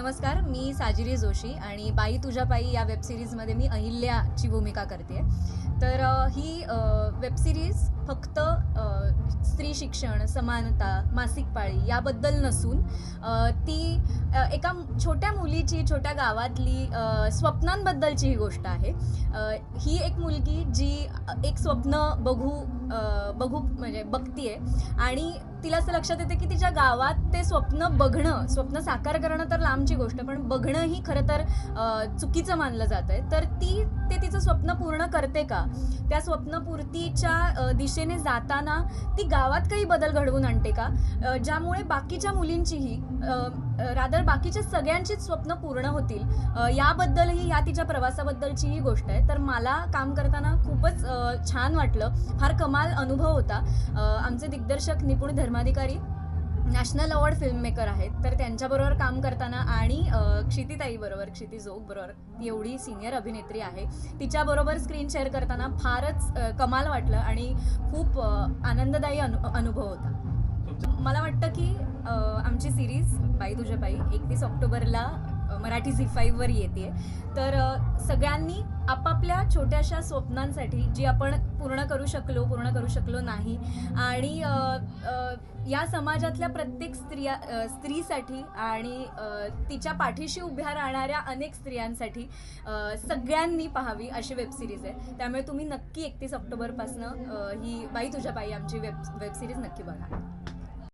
नमस्कार मी साजिरी जोशी आणि बाई तुझ्या पायी या वेबसिरीजमध्ये मी अहिल्याची भूमिका करते. तर ही वेबसिरीज फक्त स्त्री शिक्षण समानता मासिक पाळी याबद्दल नसून ती एका छोट्या मुलीची छोट्या गावातली स्वप्नांबद्दलची ही गोष्ट आहे. ही एक मुलगी जी एक स्वप्न बघू बघू म्हणजे बघतीये आणि तिला असं लक्षात येते की तिच्या गावात ते स्वप्न बघणं स्वप्न साकार करणं तर लांबची गोष्ट पण बघणं ही खरं तर चुकीचं मानलं जात आहे तर ती ते तिचं स्वप्न पूर्ण करते का? त्या स्वप्नपूर्तीच्या दिशेने जाताना ती गावात काही बदल घडवून आणते का? ज्यामुळे बाकीच्या मुलींचीही रादर बाकीच्या सगळ्यांचीच स्वप्न पूर्ण होतील. याबद्दलही या तिच्या प्रवासाबद्दलची ही गोष्ट आहे. तर मला काम करताना खूपच छान वाटलं. फार कमाल अनुभव होता. आमचे दिग्दर्शक निपुण धर्माधिकारी नॅशनल अवॉर्ड फिल्ममेकर आहेत. तर त्यांच्याबरोबर काम करताना आणि क्षितिताईबरोबर क्षिती जोग बरोबर ती एवढी सिनियर अभिनेत्री आहे. तिच्याबरोबर स्क्रीन शेअर करताना फारच कमाल वाटलं आणि खूप आनंददायी अनु अनुभव होता. मला वाटतं की आमची सिरीज बाई तुझ्या बाई एकतीस ऑक्टोबरला मराठी झी फाईव्हवर येते तर सगळ्यांनी आपापल्या छोट्याशा स्वप्नांसाठी जी आपण पूर्ण करू शकलो पूर्ण करू शकलो नाही आणि या समाजातल्या प्रत्येक स्त्रिया स्त्रीसाठी आणि तिच्या पाठीशी उभ्या राहणाऱ्या अनेक स्त्रियांसाठी सगळ्यांनी पाहावी अशी वेबसिरीज आहे. त्यामुळे तुम्ही नक्की एकतीस ऑक्टोबरपासनं ही बाई तुझ्या बाई आमची वेब वेबसिरीज नक्की बघा.